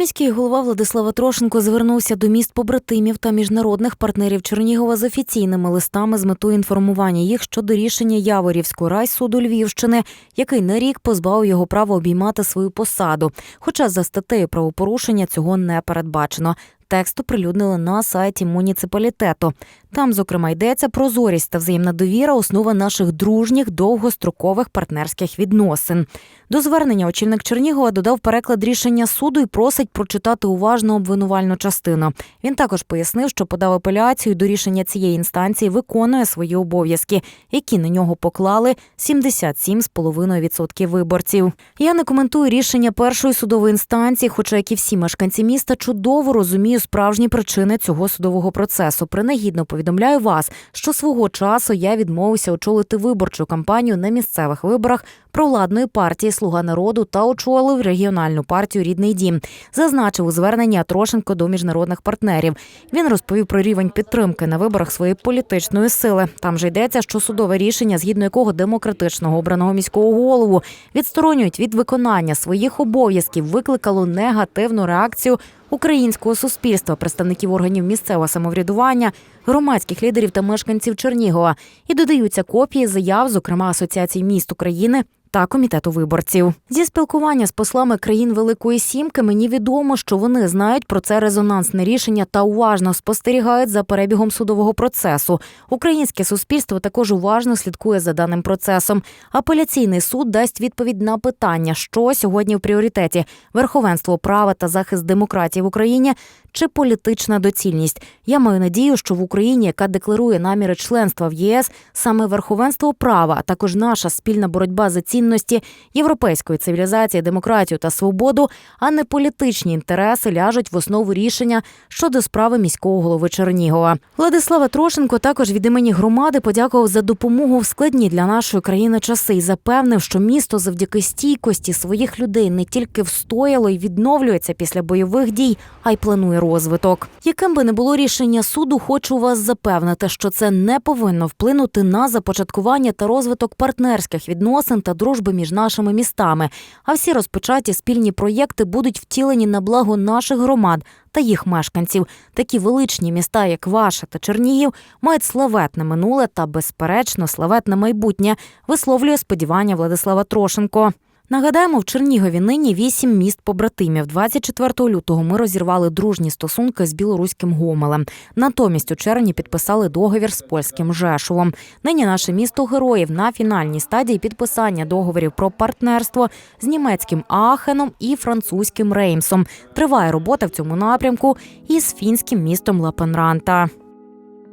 Міський голова Владислава Трошенко звернувся до міст побратимів та міжнародних партнерів Чернігова з офіційними листами з метою інформування їх щодо рішення Яворівського райсуду Львівщини, який на рік позбавив його права обіймати свою посаду. Хоча за статтею правопорушення цього не передбачено. Текст оприлюднили на сайті муніципалітету. Там, зокрема, йдеться прозорість та взаємна довіра, основа наших дружніх довгострокових партнерських відносин. До звернення очільник Чернігова додав переклад рішення суду і просить прочитати уважно обвинувальну частину. Він також пояснив, що подав апеляцію до рішення цієї інстанції, виконує свої обов'язки, які на нього поклали 77,5% виборців. Я не коментую рішення першої судової інстанції, хоча, як і всі мешканці міста, чудово розумію справжні причини цього судового процесу. Принагідно повідомляю вас, що свого часу я відмовився очолити виборчу кампанію на місцевих виборах провладної партії Слуга народу та очолив регіональну партію Рідний дім. Зазначив у зверненні Трошенко до міжнародних партнерів. Він розповів про рівень підтримки на виборах своєї політичної сили. Там же йдеться, що судове рішення, згідно якого демократичного обраного міського голову відсторонюють від виконання своїх обов'язків, викликало негативну реакцію українського суспільства, представників органів місцевого самоврядування, громадських лідерів та мешканців Чернігова. І додаються копії заяв, зокрема Асоціації міст України. Та комітету виборців зі спілкування з послами країн Великої Сімки мені відомо, що вони знають про це резонансне рішення та уважно спостерігають за перебігом судового процесу. Українське суспільство також уважно слідкує за даним процесом. Апеляційний суд дасть відповідь на питання, що сьогодні в пріоритеті: верховенство права та захист демократії в Україні чи політична доцільність. Я маю надію, що в Україні, яка декларує наміри членства в ЄС, саме верховенство права, а також наша спільна боротьба за цінності європейської цивілізації, демократію та свободу, а не політичні інтереси ляжуть в основу рішення щодо справи міського голови Чернігова. Владислава Трошенко також від імені громади подякував за допомогу в складні для нашої країни часи і запевнив, що місто завдяки стійкості своїх людей не тільки встояло і відновлюється після бойових дій, а й планує розвиток. Яким би не було рішення суду, хочу вас запевнити, що це не повинно вплинути на започаткування та розвиток партнерських відносин та дружби між нашими містами. А всі розпочаті спільні проєкти будуть втілені на благо наших громад та їх мешканців. Такі величні міста, як Ваша та Чернігів, мають славетне минуле та, безперечно, славетне майбутнє. Висловлює сподівання Владислава Трошенко. Нагадаємо, в Чернігові нині вісім міст побратимів. 24 лютого ми розірвали дружні стосунки з білоруським Гомелем. Натомість у червні підписали договір з польським Жешовом. Нині наше місто героїв на фінальній стадії підписання договорів про партнерство з німецьким Аахеном і французьким Реймсом. Триває робота в цьому напрямку і з фінським містом Лапенранта.